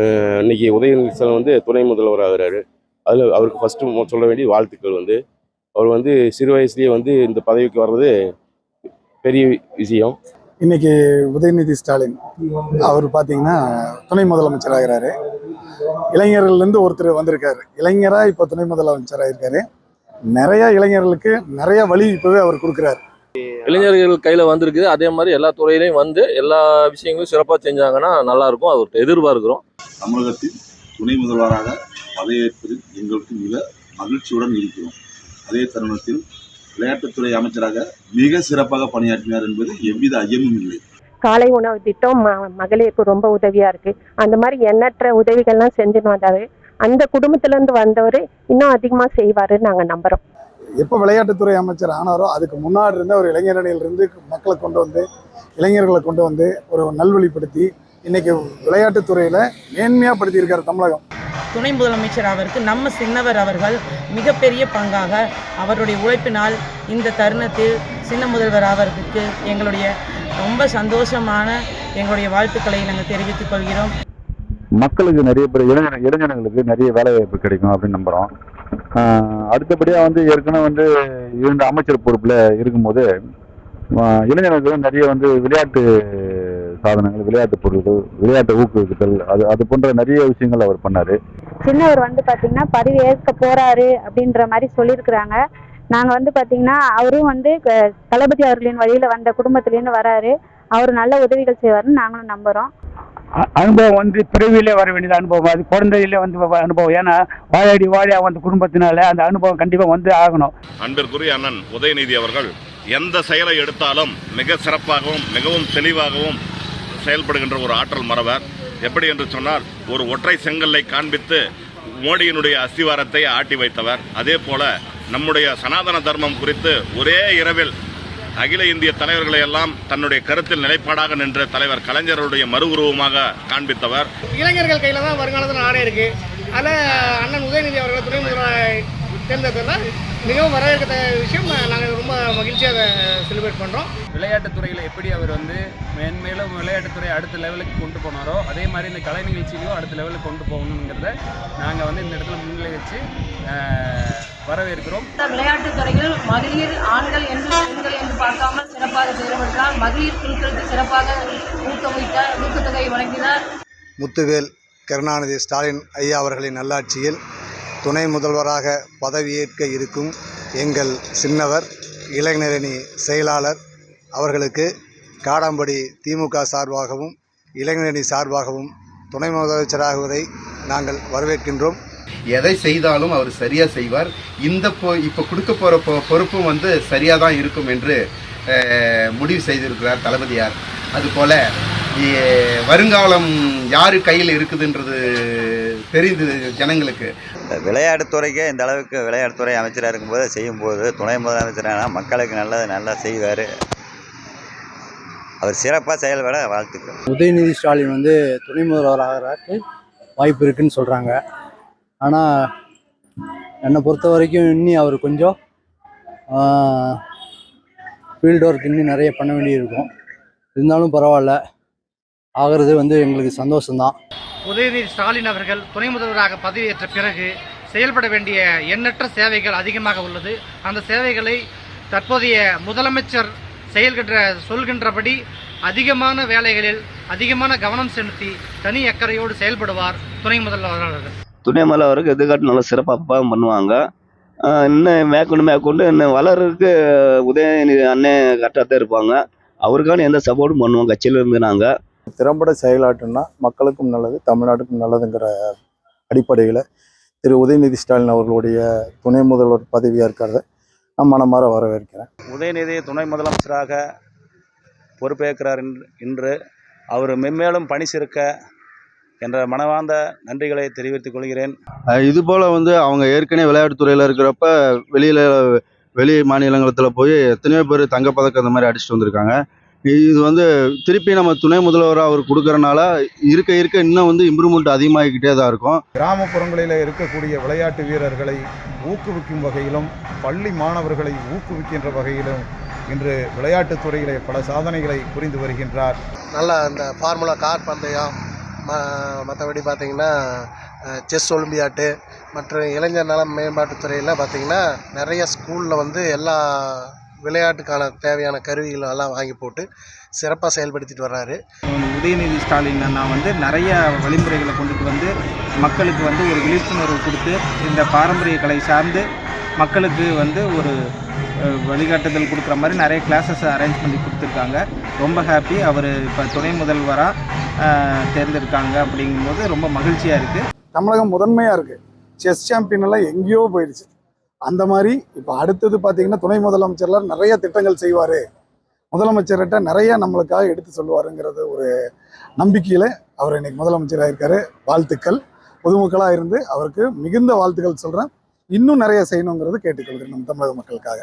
இன்னைக்கு உதயநிதி ஸ்டாலின் வந்து துணை முதல்வர் ஆகுறாரு. அதில் அவருக்கு ஃபஸ்ட்டு சொல்ல வேண்டிய வாழ்த்துக்கள் வந்து அவர் வந்து சிறு வயசுலேயே வந்து இந்த பதவிக்கு வர்றது பெரிய விஷயம். இன்னைக்கு உதயநிதி ஸ்டாலின் அவர் பார்த்தீங்கன்னா துணை முதலமைச்சர் ஆகிறாரு. இளைஞர்கள்லேருந்து ஒருத்தர் வந்திருக்காரு. இளைஞராக இப்போ துணை முதலமைச்சர் ஆயிருக்காரு. நிறைய இளைஞர்களுக்கு நிறைய வழி இப்போவே அவர் கொடுக்குறாரு. இளைஞர்கள் கையில் வந்திருக்குது. அதே மாதிரி எல்லா துறையிலையும் வந்து எல்லா விஷயங்களும் சிறப்பாக செஞ்சாங்கன்னா நல்லா இருக்கும். அது எதிர்பார்க்கிறோம் தமிழகத்தின் துணை முதல்வராக பதவியேற்பதில் எங்களுக்கு மிக மகிழ்ச்சியுடன் இருக்கிறோம். அதே தருணத்தில் விளையாட்டுத்துறை அமைச்சராக மிக சிறப்பாக பணியாற்றினார் என்பது எவ்வித ஐயமும் இல்லை. காலை உணவு திட்டம் ம மகளிருக்கு ரொம்ப உதவியா இருக்கு. அந்த மாதிரி எண்ணற்ற உதவிகள்லாம் செஞ்சுன்னு வந்தாரு. அந்த குடும்பத்துல இருந்து வந்தவர் இன்னும் அதிகமா செய்வாருன்னு நாங்க நம்புறோம். எப்போ விளையாட்டுத்துறை அமைச்சர் ஆனாரோ அதுக்கு முன்னாடி இருந்த ஒரு இளைஞரணியிலிருந்து மக்களை கொண்டு வந்து இளைஞர்களை கொண்டு வந்து ஒரு நல்வழிப்படுத்தி இன்னைக்கு விளையாட்டுத்துறையில் மேன்மையாக படுத்தியிருக்காரு தமிழகம். துணை முதலமைச்சர் அவருக்கு நம்ம சின்னவர் அவர்கள் மிகப்பெரிய பங்காக அவருடைய உழைப்பினால் இந்த தருணத்தில் சின்ன முதல்வர் அவருக்கு எங்களுடைய ரொம்ப சந்தோஷமான எங்களுடைய வாழ்த்துக்களை நாங்கள் தெரிவித்துக் கொள்கிறோம். மக்களுக்கு நிறைய பேர் இளைஞர் இளைஞர்களுக்கு நிறைய வேலை வாய்ப்பு கிடைக்கும் அப்படின்னு நம்புகிறோம் அடுத்தபடியாக வந்து ஏற்கனவே வந்து இருந்த அமைச்சர் பொறுப்பில் இருக்கும்போது இளைஞர்களுக்கு நிறைய வந்து விளையாட்டு சாதனங்கள் விளையாட்டு பொருட்கள் விளையாட்டை ஊக்குவித்தல் அது அது போன்ற நிறைய விஷயங்கள் அவர் பண்ணார். சின்னவர் வந்து பாத்தீங்கன்னா பதவி ஏற்க போறாரு அப்படின்ற மாதிரி சொல்லியிருக்கிறாங்க. நாங்க வந்து பாத்தீங்கன்னா அவரும் வந்து க- தளபதி அவர்களின் வழியில வந்த குடும்பத்திலேருந்து வராரு. அவர் நல்ல உதவிகள் செய்வாருன்னு நாங்களும் நம்புறோம். அ- அனுபவம் வந்து பிறவியிலே வர வேண்டியது அனுபவம். அது குழந்தையிலே வந்து அனுபவம். ஏன்னா வாயாடி வாழியா வந்த குடும்பத்தினால அந்த அனுபவம் கண்டிப்பாக வந்து ஆகணும். அன்பிற்குரிய அண்ணன் உதயநிதி அவர்கள் எந்த செயலை எடுத்தாலும் மிக சிறப்பாகவும் மிகவும் தெளிவாகவும் செயல்படுகின்ற ஒரு ஆற்றல் மறவர். எப்படி என்று சொன்னால் ஒரு ஒற்றை செங்கல்லை காண்பித்து மோடியினுடைய அஸ்திவாரத்தை ஆட்டி வைத்தவர். அதே போல நம்முடைய சனாதன தர்மம் குறித்து ஒரே இரவில் அகில இந்திய தலைவர்களை எல்லாம் தன்னுடைய கருத்தில் நிலைப்பாடாக நின்ற தலைவர் கலைஞருடைய மறு உருவமாக காண்பித்தவர். இளைஞர்கள் கையில் தான் வருங்காலத்தில் நாடே இருக்கு. அதில் அண்ணன் உதயநிதி அவர்கள் துணை முதல்வராக தேர்ந்தெடுத்ததில் மிகவும் வரவேற்கத்தக்க விஷயம். நாங்கள் ரொம்ப மகிழ்ச்சியாக செலிப்ரேட் பண்ணுறோம் விளையாட்டுத்துறையில் எப்படி அவர் வந்து மேன்மேலும் விளையாட்டுத்துறை அடுத்த லெவலுக்கு கொண்டு போனாரோ அதே மாதிரி இந்த கலை நிகழ்ச்சியிலும் அடுத்த லெவலுக்கு கொண்டு போகணுங்கிறத நாங்கள் வந்து இந்த இடத்துல முன்னிலை வச்சு வரவேற்கிறோம். விளையாட்டுத் துறையில் மகளிர் ஆண்கள் என்று பெண்கள் என்று பார்க்காமல் சிறப்பாக செயல்பட்டார் மகளிர் குழுக்களுக்கு சிறப்பாக ஊக்கமிட்டார் ஊக்கத்தொகை வழங்கினார். முத்துவேல் கருணாநிதி ஸ்டாலின் ஐயா அவர்களின் நல்லாட்சியில் துணை முதல்வராக பதவியேற்க இருக்கும் எங்கள் சின்னவர் இளைஞரணி செயலாளர் அவர்களுக்கு காடாம்படி திமுக சார்பாகவும் இளைஞரணி சார்பாகவும் துணை முதலமைச்சராகுவதை நாங்கள் வரவேற்கின்றோம். எதை செய்தாலும் அவர் சரியாக செய்வார். இந்த பொ இப்போ கொடுக்க போகிற பொ பொறுப்பும் வந்து சரியாக தான் இருக்கும் என்று முடிவு செய்திருக்கிறார் தளபதியார். அதுபோல் வருங்காலம் யார் கையில் இருக்குதுன்றது தெரியுது ஜனங்களுக்கு. விளையாட்டுத்துறைக்கே இந்த அளவுக்கு விளையாட்டுத்துறை அமைச்சராக இருக்கும்போது செய்யும்போது துணை முதலமைச்சரான மக்களுக்கு நல்லது நல்லா செய்வார். அவர் சிறப்பாக செயல்பட வாழ்த்துக்கள். உதயநிதி ஸ்டாலின் வந்து துணை முதல்வர் ஆகிறதுக்கு வாய்ப்பு இருக்குன்னு சொல்கிறாங்க ஆனால் என்னை பொறுத்த வரைக்கும் இன்னும் அவர் கொஞ்சம் ஃபீல்டு ஒர்க் இன்னும் நிறைய பண்ண வேண்டியிருக்கும். இருந்தாலும் பரவாயில்ல. ஆகிறது வந்து எங்களுக்கு சந்தோஷம்தான். உதயநிதி ஸ்டாலின் அவர்கள் துணை முதல்வராக பதவியேற்ற பிறகு செயல்பட வேண்டிய எண்ணற்ற சேவைகள் அதிகமாக உள்ளது. அந்த சேவைகளை தற்போதைய முதலமைச்சர் செயல்கின்ற சொல்கின்றபடி அதிகமான வேலைகளில் அதிகமான கவனம் செலுத்தி தனி அக்கறையோடு செயல்படுவார் துணை முதல்வர் அவர்கள். துணை முதல்வருக்கு எதிர்காட்டு நல்லா சிறப்பாக பண்ணுவாங்க. இன்னும் மேற்கொண்டு மேற்கொண்டு இன்னும் வளர்றதுக்கு உதயநிதி அண்ணன் கரெக்டாக தான் இருப்பாங்க. அவருக்கான எந்த சப்போர்ட்டும் பண்ணுவோம். கட்சியிலிருந்து நாங்கள் திறம்பட செயலாற்றுனா மக்களுக்கும் நல்லது தமிழ்நாட்டுக்கும் நல்லதுங்கிற அடிப்படையில் திரு உதயநிதி ஸ்டாலின் அவர்களுடைய துணை முதல்வர் பதவியாக இருக்கிறத நான் மனமாற வரவேற்கிறேன். உதயநிதி துணை முதலமைச்சராக பொறுப்பேற்கிறார் என்று- இன்று. அவர் மென்மேலும் பணி சிறக்க என்ற மனவார்ந்த நன்றிகளை தெரிவித்துக் கொள்கிறேன். இது போல வந்து அவங்க ஏற்கனவே விளையாட்டுத்துறையில் இருக்கிறப்ப வெளியில வெளி மாநிலங்களத்தில் போய் எத்தனையோ பேர் தங்கப்பதக்கம் இந்த மாதிரி அடிச்சுட்டு வந்திருக்காங்க. இது வந்து திருப்பி நம்ம துணை முதல்வராக அவர் கொடுக்கறனால இருக்க இருக்க இன்னும் வந்து இம்ப்ரூவ்மெண்ட் அதிகமாகிக்கிட்டே தான் இருக்கும். கிராமப்புறங்களில் இருக்கக்கூடிய விளையாட்டு வீரர்களை ஊக்குவிக்கும் வகையிலும் பள்ளி மாணவர்களை ஊக்குவிக்கின்ற வகையிலும் இன்று விளையாட்டுத் துறையிலே பல சாதனைகளை புரிந்து வருகின்றார். நல்ல இந்த ஃபார்முலா கார் பந்தயம் மற்றபடி பார்த்தீங்கன்னா செஸ் ஒலிம்பியாட்டு மற்ற இளைஞர் நல மேம்பாட்டுத்துறையில் பார்த்தீங்கன்னா நிறைய ஸ்கூலில் வந்து எல்லா விளையாட்டுக்கான தேவையான கருவிகள் எல்லாம் வாங்கி போட்டு சிறப்பாக செயல்படுத்திட்டு வர்றாரு. உதயநிதி ஸ்டாலின் அண்ணா வந்து நிறைய வழிமுறைகளை கொண்டுட்டு வந்து மக்களுக்கு வந்து ஒரு விழிப்புணர்வு கொடுத்து இந்த பாரம்பரிய கலை சார்ந்து மக்களுக்கு வந்து ஒரு வழிகாட்டுதல் கொடுக்குற மாதிரி நிறைய கிளாஸஸ் அரேஞ்ச் பண்ணி கொடுத்துருக்காங்க. ரொம்ப ஹாப்பி அவர் இப்போ துணை முதல்வராக தேர்ந்தெடுக்காங்க அப்படிங்கும்போது ரொம்ப மகிழ்ச்சியாக இருக்குது தமிழகம் முதன்மையாக இருக்குது செஸ் சாம்பியன் எல்லாம் எங்கேயோ போயிடுச்சு அந்த மாதிரி இப்போ அடுத்தது பார்த்தீங்கன்னா துணை முதலமைச்சர்லாம் நிறைய திட்டங்கள் செய்வார். முதலமைச்சர்கிட்ட நிறைய நம்மளுக்காக எடுத்து சொல்லுவாருங்கிறது ஒரு நம்பிக்கையில் அவர் இன்னைக்கு முதலமைச்சராக இருக்காரு வாழ்த்துக்கள். பொதுமக்களாக இருந்து அவருக்கு மிகுந்த வாழ்த்துக்கள் சொல்கிறேன் இன்னும் நிறைய செய்யணுங்கிறது கேட்டுக்கொள்கிறேன் நம்ம தமிழக மக்களுக்காக.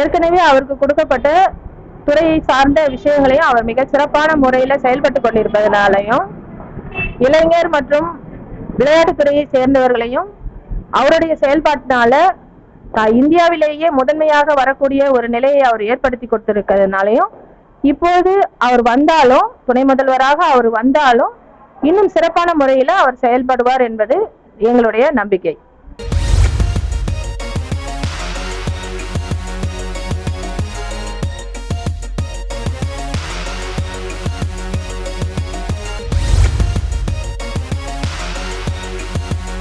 ஏற்கனவே அவருக்கு கொடுக்கப்பட்ட துறையை சார்ந்த விஷயங்களையும் அவர் மிக சிறப்பான முறையில் செயல்பட்டு கொண்டிருப்பதனாலையும் இளைஞர் மற்றும் விளையாட்டுத்துறையை சேர்ந்தவர்களையும் அவருடைய செயல்பாட்டினால இந்தியாவிலேயே முதன்மையாக வரக்கூடிய ஒரு நிலையை அவர் ஏற்படுத்தி கொடுத்திருக்கிறதுனாலையும் இப்போது அவர் வந்தாலும் துணை முதல்வராக அவர் வந்தாலும் இன்னும் சிறப்பான முறையில் அவர் செயல்படுவார் என்பது எங்களுடைய நம்பிக்கை.